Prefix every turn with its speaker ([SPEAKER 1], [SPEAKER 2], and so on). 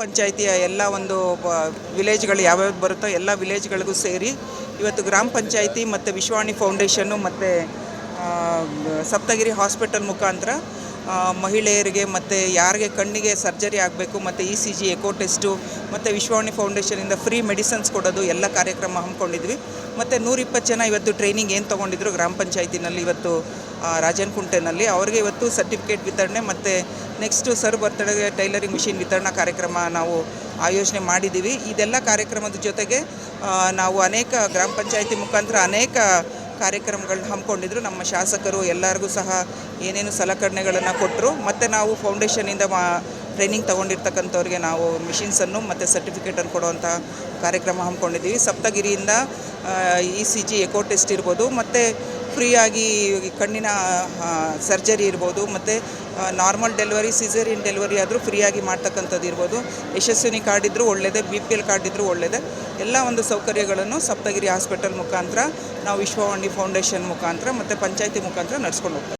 [SPEAKER 1] ಪಂಚಾಯಿತಿಯ ಎಲ್ಲ ಒಂದು ವಿಲೇಜ್ಗಳು ಯಾವ್ಯಾವ್ದು ಬರುತ್ತೋ ಎಲ್ಲ ವಿಲೇಜ್ಗಳಿಗೂ ಸೇರಿ ಇವತ್ತು ಗ್ರಾಮ ಪಂಚಾಯಿತಿ ಮತ್ತು ವಿಶ್ವಾಣಿ ಫೌಂಡೇಶನ್ನು ಮತ್ತು ಸಪ್ತಗಿರಿ ಹಾಸ್ಪಿಟಲ್ ಮುಖಾಂತರ ಮಹಿಳೆಯರಿಗೆ ಮತ್ತು ಯಾರಿಗೆ ಕಣ್ಣಿಗೆ ಸರ್ಜರಿ ಆಗಬೇಕು, ಮತ್ತು E C G, echo test, ಮತ್ತು ವಿಶ್ವಾಣಿ ಫೌಂಡೇಶನಿಂದ ಫ್ರೀ ಮೆಡಿಸನ್ಸ್ ಕೊಡೋದು ಎಲ್ಲ ಕಾರ್ಯಕ್ರಮ ಹಮ್ಮಿಕೊಂಡಿದ್ವಿ. ಮತ್ತು ನೂರಿಪ್ಪತ್ತು ಜನ ಇವತ್ತು ಟ್ರೈನಿಂಗ್ ಏನು ತೊಗೊಂಡಿದ್ರು ಗ್ರಾಮ ಪಂಚಾಯತಿನಲ್ಲಿ ಇವತ್ತು ರಾಜನ್ ಕುಂಟೆನಲ್ಲಿ ಅವರಿಗೆ ಇವತ್ತು ಸರ್ಟಿಫಿಕೇಟ್ ವಿತರಣೆ ಮತ್ತು ನೆಕ್ಸ್ಟು ಸರ್ ಬರ್ತಡೆಗೆ ಟೈಲರಿಂಗ್ ಮಿಷಿನ್ ವಿತರಣಾ ಕಾರ್ಯಕ್ರಮ ನಾವು ಆಯೋಜನೆ ಮಾಡಿದ್ದೀವಿ. ಇದೆಲ್ಲ ಕಾರ್ಯಕ್ರಮದ ಜೊತೆಗೆ ನಾವು ಅನೇಕ ಗ್ರಾಮ ಪಂಚಾಯಿತಿ ಮುಖಾಂತರ ಅನೇಕ ಕಾರ್ಯಕ್ರಮಗಳನ್ನ ಹಮ್ಮಿಕೊಂಡಿದ್ರು. ನಮ್ಮ ಶಾಸಕರು ಎಲ್ಲರಿಗೂ ಸಹ ಏನೇನು ಸಲಕರಣೆಗಳನ್ನು ಕೊಟ್ಟರು ಮತ್ತು ನಾವು ಫೌಂಡೇಶನಿಂದ ಮಾ ಟ್ರೈನಿಂಗ್ ತೊಗೊಂಡಿರ್ತಕ್ಕಂಥವ್ರಿಗೆ ನಾವು ಮಿಷಿನ್ಸನ್ನು ಮತ್ತು ಸರ್ಟಿಫಿಕೇಟನ್ನು ಕೊಡುವಂಥ ಕಾರ್ಯಕ್ರಮ ಹಮ್ಮಿಕೊಂಡಿದ್ದೀವಿ. ಸಪ್ತಗಿರಿಯಿಂದ E C G echo test ಇರ್ಬೋದು. ಮತ್ತು ಫ್ರೀಯಾಗಿ ಕಣ್ಣಿನ ಸರ್ಜರಿ ಇರ್ಬೋದು, ಮತ್ತು ನಾರ್ಮಲ್ ಡೆಲಿವರಿ, ಸಿಸೇರಿಯನ್ ಡೆಲಿವರಿ ಆದರೂ ಫ್ರೀಯಾಗಿ ಮಾಡ್ತಕ್ಕಂಥದ್ದು ಇರ್ಬೋದು. ಯಶಸ್ವಿನಿ ಕಾರ್ಡ್ ಇದ್ದರೂ ಒಳ್ಳೆಯದೇ ಬಿ ಪಿ ಎಲ್ ಕಾರ್ಡ್ ಇದ್ದರೂ ಒಳ್ಳೆಯದೇ ಎಲ್ಲ ಒಂದು ಸೌಕರ್ಯಗಳನ್ನು ಸಪ್ತಗಿರಿ ಹಾಸ್ಪಿಟಲ್ ಮುಖಾಂತರ ನಾವು ವಿಶ್ವವಾಣಿ ಫೌಂಡೇಶನ್ ಮುಖಾಂತರ ಮತ್ತು ಪಂಚಾಯತಿ ಮುಖಾಂತರ ನಡೆಸ್ಕೊಂಡು ಹೋಗ್ತೀವಿ.